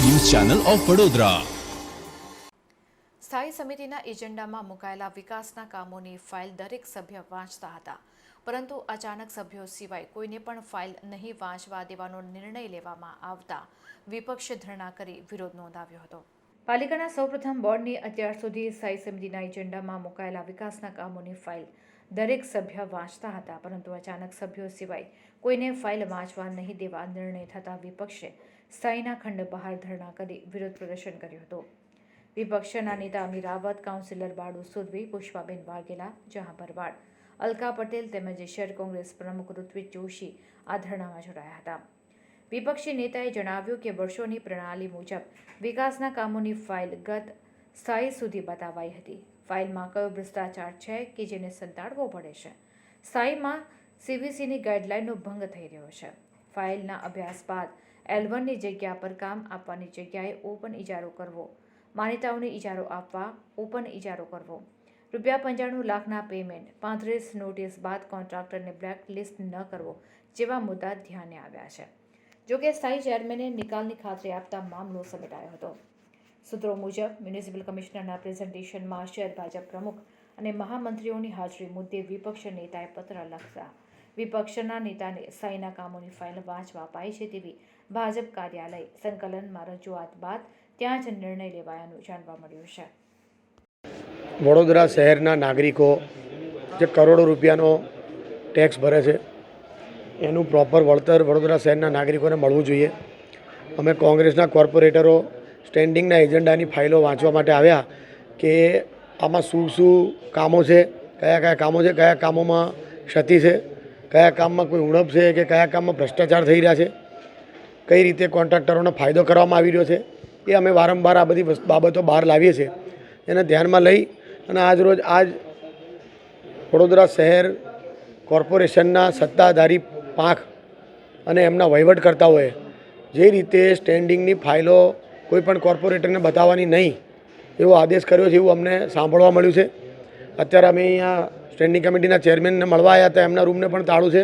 Channel of Vadodara. સ્થાયી સમિતિના એજન્ડામાં મુકાયેલા વિકાસના કામોની ફાઇલ દરેક સભ્ય વાંચતા હતા. પરંતુ અચાનક સભ્યો સિવાય કોઈને પણ ફાઇલ નહીં વાંચવા દેવાનો નિર્ણય લેવામાં આવતા વિપક્ષે ધરણા કરી વિરોધ નોંધાવ્યો હતો. પાલિકાના સૌપ્રથમ બોર્ડની અત્યાર સુધી સ્થાયી સમિતિના એજન્ડામાં મુકાયેલા વિકાસના કામોની ફાઇલ દરેક સભ્ય વાંચતા હતા. પરંતુ અચાનક સભ્યો સિવાય કોઈને ફાઇલ વાંચવા નહીં દેવા નિર્ણય થતાં વિપક્ષે સ્થાયીના ખંડ બહાર ધરણા કરી વિરોધ પ્રદર્શન કર્યું હતું. વિપક્ષના નેતા અમીર કાઉન્સિલર બાળુ સુરવી, પુષ્પાબેન વાઘેલા, જહાં ભરવાડ, અલકા પટેલ તેમજ શહેર કોંગ્રેસ પ્રમુખ ઋત્વિક જોશી આ ધરણામાં જોડાયા હતા. વિપક્ષી નેતાએ જણાવ્યું કે વર્ષોની પ્રણાલી મુજબ વિકાસના કામોની ફાઇલ ગત સ્થાયી સુધી બતાવાઈ હતી. ફાઇલમાં કયો ભ્રષ્ટાચાર છે કે જેને સંતાડવો પડે છે? સ્થાયીમાં સીવીસીની ગાઈડલાઇનનો ભંગ થઈ રહ્યો છે. ફાઇલના અભ્યાસ બાદ એલ વનની જગ્યા પર કામ આપવાની જગ્યાએ ઓપન ઇજારો કરવો. માન્યતાઓને ઇજારો આપવા ઓપન ઇજારો કરવો. રૂપિયા પંચાણું લાખના પેમેન્ટ, પાંત્રીસ નોટિસ બાદ કોન્ટ્રાક્ટરને બ્લેક લિસ્ટ ન કરવો જેવા મુદ્દા ધ્યાને આવ્યા છે. જોકે સ્થાયી ચેરમેને નિકાલની ખાતરી આપતા મામલો સમેટાયો હતો. સૂત્રો મુજબ, મ્યુનિસિપલ કમિશનરના પ્રેઝન્ટેશનમાં શહેર ભાજપ પ્રમુખ અને મહામંત્રીઓની હાજરી મુદ્દે વિપક્ષ નેતાએ પત્ર લખતા વિપક્ષના નેતાને સાઈના કામોની ફાઇલ વાંચવા અપાઈ છે તેવી ભાજપ કાર્યાલય સંકલનમાં રજૂઆત બાદ ત્યાં જ નિર્ણય લેવાયાનું જાણવા મળ્યું છે. વડોદરા શહેરના નાગરિકો જે કરોડો રૂપિયાનો ટેક્સ ભરે છે, એનું પ્રોપર વળતર વડોદરા શહેરના નાગરિકોને મળવું જોઈએ. અમે કોંગ્રેસના કોર્પોરેટરો સ્ટેન્ડિંગના એજન્ડાની ફાઇલો વાંચવા માટે આવ્યા કે આમાં શું શું કામો છે, કયા કયા કામો છે, કયા કામોમાં ક્ષતિ છે કયા કામમાં કોઈ ઉણપ છે કે કયા કામમાં ભ્રષ્ટાચાર થઈ રહ્યા છે? કઈ રીતે કોન્ટ્રાક્ટરોનો ફાયદો કરવામાં આવી રહ્યો છે? એ અમે વારંવાર આ બધી બાબતો બહાર લાવીએ છીએ. એને ધ્યાનમાં લઈ અને આજ રોજ આજ વડોદરા શહેર કોર્પોરેશનના સત્તાધારી પાંખ અને એમના વહીવટકર્તાઓએ જે રીતે સ્ટેન્ડિંગની ફાઇલો કોઈ પણ કોર્પોરેટરને બતાવવાની નહીં એવો આદેશ કર્યો છે એવું અમને સાંભળવા મળ્યું છે. અત્યારે અમે અહીંયા સ્ટેન્ડિંગ કમિટીના ચેરમેનને મળવા આવ્યા હતા, એમના રૂમને પણ તાળું છે.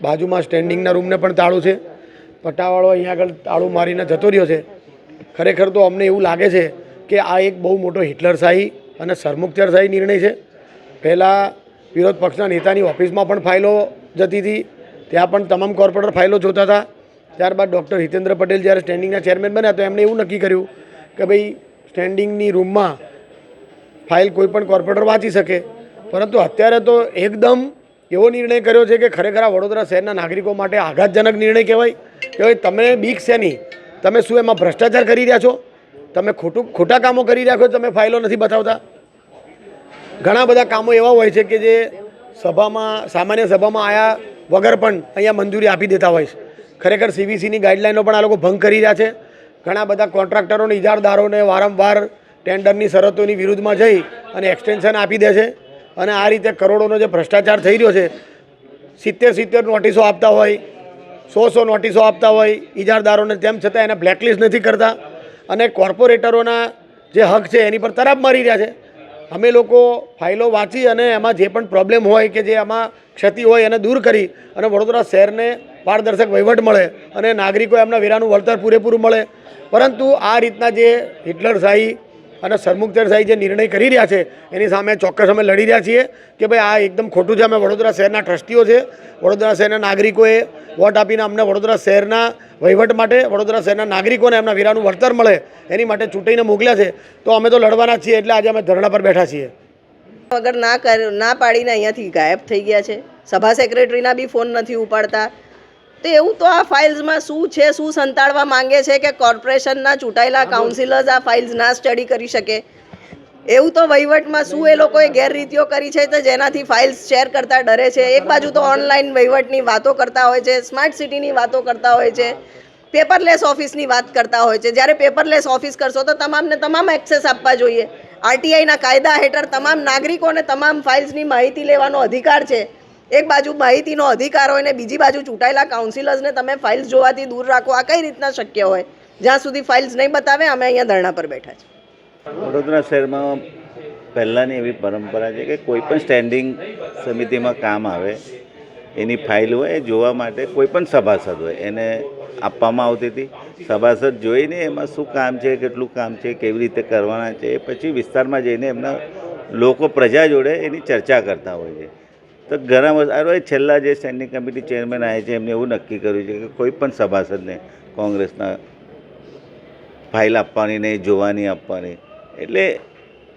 બાજુમાં સ્ટેન્ડિંગના રૂમને પણ તાળું છે. પટ્ટાવાળો અહીંયા આગળ તાળું મારીને જતો રહ્યો છે. ખરેખર તો અમને એવું લાગે છે કે આ એક બહુ મોટો હિટલરશાહી અને સરમુખત્યારશાહી નિર્ણય છે. પહેલાં વિરોધ પક્ષના નેતાની ઓફિસમાં પણ ફાઇલો જતી હતી. ત્યાં પણ તમામ કોર્પોરેટર ફાઇલો જોતા હતા. ત્યારબાદ ડૉક્ટર હિતેન્દ્ર પટેલ જ્યારે સ્ટેન્ડિંગના ચેરમેન બન્યા તો એમણે એવું નક્કી કર્યું કે ભાઈ સ્ટેન્ડિંગની રૂમમાં ફાઇલ કોઈ પણ કોર્પોરેટર વાંચી શકે. પરંતુ અત્યારે તો એકદમ એવો નિર્ણય કર્યો છે કે ખરેખર આ વડોદરા શહેરના નાગરિકો માટે આઘાતજનક નિર્ણય કહેવાય. કે ભાઈ, તમે બીક નહીં. તમે શું એમાં ભ્રષ્ટાચાર કરી રહ્યા છો? તમે ખોટું, ખોટા કામો કરી રહ્યા છો, તમે ફાઇલો નથી બતાવતા? ઘણા બધા કામો એવા હોય છે કે જે સભામાં, સામાન્ય સભામાં આયા વગર પણ અહીંયા મંજૂરી આપી દેતા હોય છે. ખરેખર સીવીસીની ગાઈડલાઈનો પણ આ લોકો ભંગ કરી રહ્યા છે. ઘણા બધા કોન્ટ્રાક્ટરોને, ઇજારદારોને વારંવાર ટેન્ડરની શરતોની વિરુદ્ધમાં જઈ અને એક્સટેન્શન આપી દે છે. અને આ રીતે કરોડોનો જે ભ્રષ્ટાચાર થઈ રહ્યો છે, સિત્તેર સિત્તેર નોટિસો આપતા હોય, સો સો નોટિસો આપતા હોય ઇજારદારોને તેમ છતાં એને બ્લેકલિસ્ટ નથી કરતા. અને કોર્પોરેટરોના જે હક છે એની પર તરાપ મારી રહ્યા છે. અમે લોકો ફાઇલો વાંચી અને એમાં જે પણ પ્રોબ્લેમ હોય કે જે આમાં ક્ષતિ હોય એને દૂર કરી અને વડોદરા શહેરને પારદર્શક વહીવટ મળે અને નાગરિકો એમના વેરાનું વળતર પૂરેપૂરું મળે. પરંતુ આ રીતના જે હિટલરશાહી અને સરમુખત્યારશાહી જે નિર્ણય કરી રહ્યા છે, એની સામે ચોક્કસ અમે લડી રહ્યા છીએ કે ભાઈ આ એકદમ ખોટું છે, અમે વડોદરા શહેરના ટ્રસ્ટીઓ છે. વડોદરા શહેરના નાગરિકોએ વોટ આપીને અમને વડોદરા શહેરના વહીવટ માટે, વડોદરા શહેરના નાગરિકોને એમના વીરાનું વળતર મળે, એની માટે ચૂંટીને મોકલ્યા છે. તો અમે તો લડવાના છીએ, એટલે આજે અમે ધરણા પર બેઠા છીએ. વગર ના ના પાડીને અહીંયાથી ગાયબ થઈ ગયા છે. સભા સેક્રેટરીના બી ફોન નથી ઉપાડતા. તો એવું તો આ ફાઇલ્સમાં શું છે શું સંતાડવા માંગે છે કે કોર્પોરેશનના ચૂંટાયેલા કાઉન્સિલર્સ આ ફાઇલ્સ ના સ્ટડી કરી શકે? એવું તો વહીવટમાં શું એ લોકોએ ગેરરીતિઓ કરી છે તો જેનાથી ફાઇલ્સ શેર કરતા ડરે છે? એક બાજુ તો ઓનલાઈન વહીવટની વાતો કરતા હોય છે સ્માર્ટ સિટીની વાતો કરતા હોય છે પેપરલેસ ઓફિસની વાત કરતા હોય છે. જ્યારે પેપરલેસ ઓફિસ કરશો તો તમામને તમામ એક્સેસ આપવા જોઈએ. આરટીઆઈના કાયદા હેઠળ તમામ નાગરિકોને તમામ ફાઇલ્સની માહિતી લેવાનો અધિકાર છે. એક બાજુ માહિતીનો અધિકાર હોય ને બીજી બાજુ ચૂંટાયેલા કાઉન્સિલર્સને તમે ફાઇલ્સ જોવાથી દૂર રાખો. આ કઈ રીતના શક્ય હોય? જ્યાં સુધી ફાઇલ્સ નહીં બતાવે, અમે અહીંયા ધરણા પર બેઠા છીએ. વડોદરા શહેરમાં પહેલાંની એવી પરંપરા છે કે કોઈ પણ સ્ટેન્ડિંગ સમિતિમાં કામ આવે, એની ફાઇલ હોય, એ જોવા માટે કોઈ પણ સભાસદ હોય, એને આપવામાં આવતી હતી. સભાસદ જોઈને એમાં શું કામ છે, કેટલું કામ છે, કેવી રીતે કરવાના છે, પછી વિસ્તારમાં જઈને એમના લોકો પ્રજા જોડે એની ચર્ચા કરતા હોય છે. તો ઘણા બધા અરે છેલ્લા જે સ્ટેન્ડિંગ કમિટી ચેરમેન આવ્યા છે, એમને એવું નક્કી કર્યું છે કે કોઈ પણ સભાસદને કોંગ્રેસના ફાઇલ આપવાની નહીં, જોવાની આપવાની. એટલે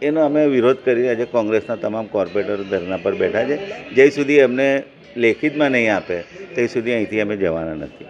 એનો અમે વિરોધ કરી આજે કોંગ્રેસના તમામ કોર્પોરેટરો ધરના પર બેઠા છે. જ્યાં સુધી એમને લેખિતમાં નહીં આપે ત્યાં સુધી અહીંથી અમે જવાના નથી.